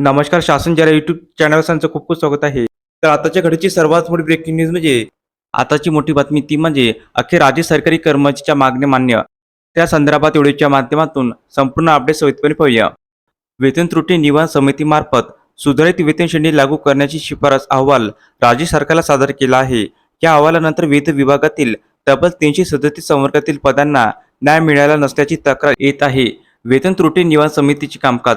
नमस्कार शासन जरा युट्यूब चॅनल खूप खूप स्वागत आहे. तर आताच्या घडीची सर्वात मोठी ब्रेकिंग न्यूज म्हणजे आताची मोठी बातमी ती म्हणजे अखेर राज्य सरकारी कर्मचाऱ्याच्या मागण्या मान्य. त्या संदर्भात व्हिडिओच्या माध्यमातून संपूर्ण अपडेट सविस्तरपणे पाहूया. वेतन त्रुटी निवारण समितीमार्फत सुधारित वेतन श्रेणी लागू करण्याची शिफारस अहवाल राज्य सरकारला सादर केला आहे. या अहवालानंतर विविध विभागातील तब्बल तीनशे सदतीस संवर्गातील पदांना न्याय मिळाला नसल्याची तक्रार येत आहे. वेतन त्रुटी निवारण समितीचे कामकाज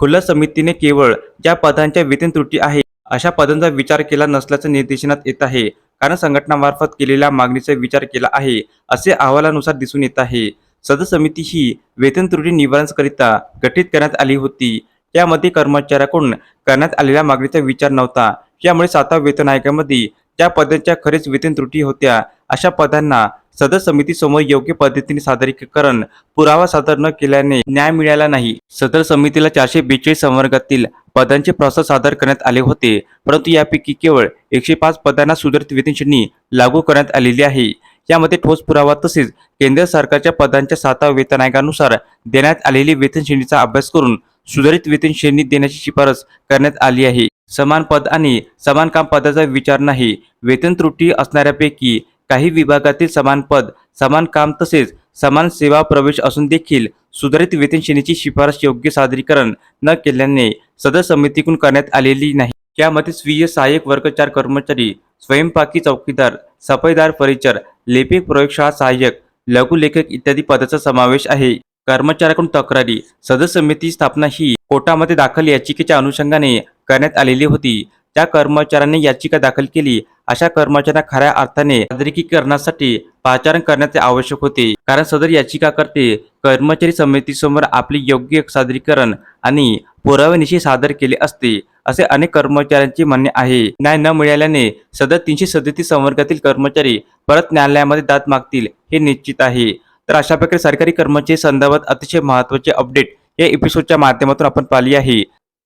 खुल्या समितीने केवळ ज्या पदांच्या वेतन त्रुटी आहे अशा पदांचा विचार केला नसल्याचं निर्देशनात येत आहे. कारण संघटनामार्फत केलेल्या मागणीचा विचार केला आहे असे अहवालानुसार दिसून येत आहे. सदर समिती ही वेतन त्रुटी निवारणाकरिता गठीत करण्यात आली होती. त्यामध्ये कर्मचाऱ्याकडून करण्यात आलेल्या मागणीचा विचार नव्हता. यामुळे सातव्या वेतन आयोगामध्ये ज्या पदांच्या खरेच वेतन त्रुटी होत्या अशा पदांना सदर समितीसमोर योग्य पद्धतीने सादरीकरण पुरावा सादर न केल्याने न्याय मिळाला नाही. सदर समितीला चारशे बेचाळीस संवर्गातील पदांचे प्रस्ताव सादर करण्यात आले होते. परंतु यापैकी केवळ एकशे पाच पदांना सुधारित वेतनश्रेणी लागू करण्यात आलेली आहे. यामध्ये ठोस पुरावा तसेच केंद्र सरकारच्या पदांच्या सातव्या वेतन आयोगानुसार देण्यात आलेली वेतनश्रेणीचा अभ्यास करून सुधारित वेतनश्रेणी देण्याची शिफारस करण्यात आली आहे. समान पद आणि समान काम पदाचा विचार नाही. वेतन त्रुटी असणाऱ्यापैकी काही विभागातील समान पद समान काम तसेच समान सेवा प्रवेश असून देखील सुधारित वेतन श्रेणीची शिफारस योग्य सादरीकरण न केल्याने सदर समितीकडून करण्यात आलेली नाही. यामध्ये स्वीय सहाय्यक वर्ग चार कर्मचारी स्वयंपाकी चौकीदार सफाईदार परिचर लेपिक प्रयोगशाळा सहाय्यक लघुलेखक इत्यादी पदाचा समावेश आहे. कर्मचाऱ्याकडून तक्रारी सदर समिती स्थापना ही कोर्टामध्ये दाखल याचिकेच्या अनुषंगाने करण्यात आलेली होती. त्या कर्मचाऱ्यांनी याचिका दाखल केली. अशा कर्मचाऱ्यांना खऱ्या अर्थाने सादरीकरणासाठी पाचारण करण्याचे आवश्यक होते. कारण सदर याचिकाकर्ते कर्मचारी समितीसमोर आपले योग्य सादरीकरण आणि पुराव्यानिशी सादर केले असते असे अनेक कर्मचाऱ्यांचे म्हणणे आहे. न्याय न मिळाल्याने सदर तीनशे सदतीस संवर्गातील कर्मचारी परत न्यायालयामध्ये दाद मागतील हे निश्चित आहे. तर अशा प्रकारे सरकारी कर्मचारी संदर्भात अतिशय महत्त्वाचे अपडेट या एपिसोडच्या माध्यमातून आपण पाहिली आहे.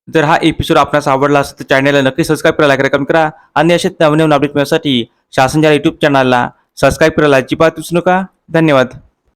जर हा एपिसोड आपणास आवडला असेल तर चॅनलला नक्की सबस्क्राईब करा लाईक करा. आणि असेच नवनवीन अपडेट मिळण्यासाठी शासनच्या युट्यूब चॅनलला सबस्क्राईब करायला अजिबात विसरू नका. धन्यवाद.